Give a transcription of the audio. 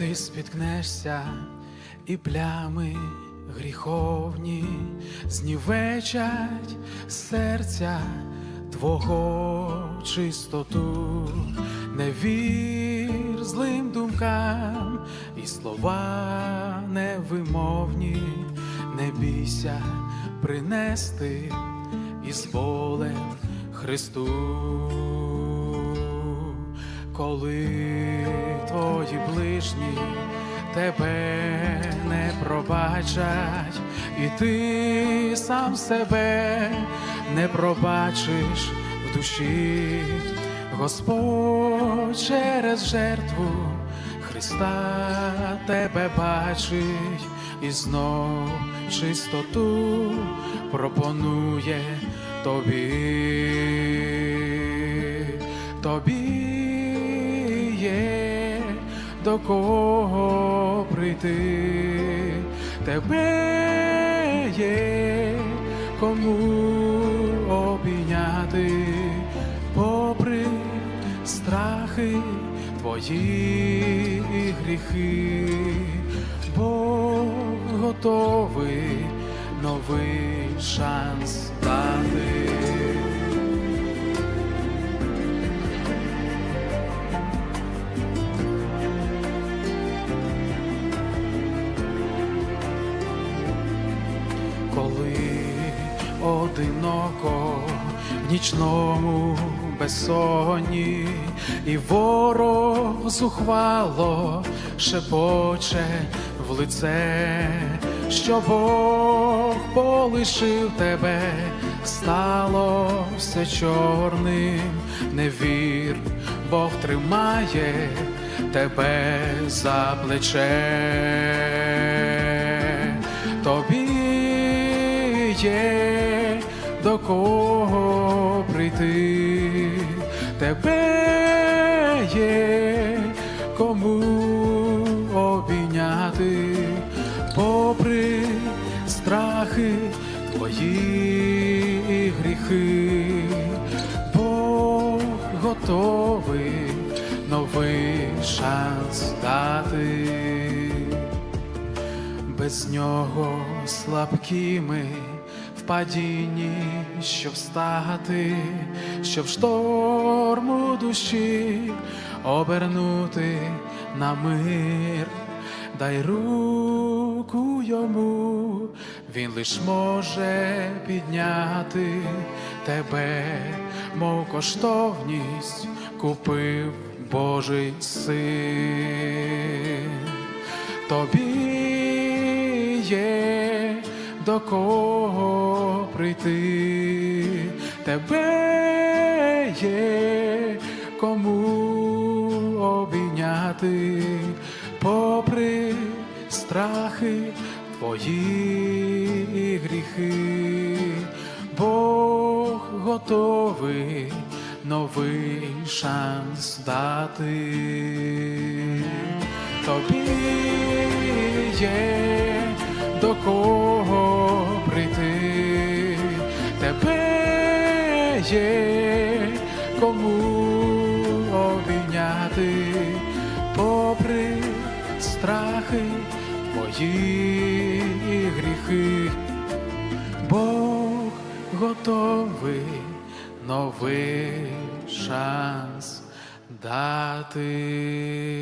ти спіткнешся, і плями гріховні знівечать серця Твого чистоту, не вір злим думкам, і слова невимовні, не бійся принести із болем Христу коли твої ближні тебе не пробачать, і ти сам себе не пробачиш в душі, Господь через жертву Христа тебе бачить і знов чистоту пропонує тобі. Тобі до кого прийти, тебе є кому обійняти, попри страхи твої і гріхи, Бог готовий новий шанс дати. Одиноко в нічному безсонні, і ворог зухвало шепоче в лице, що Бог полишив тебе, стало все чорним, не вір, Бог тримає тебе за плече. Тобі є до кого прийти, тебе є кому обійняти, попри страхи твої і гріхи, Бог готовий новий шанс дати. Без нього слабкими в падінні, щоб встати, щоб шторму душі обернути на мир, дай руку йому, він лиш може підняти тебе, мов коштовність купив Божий син. Тобі є до кого прийти, тебе є кому обійняти, попри страхи твої і гріхи, Бог готовий новий шанс дати. Тобі є до кого прийти, тебе є кому обійняти, попри страхи твої і гріхи, Бог готовий новий шанс дати.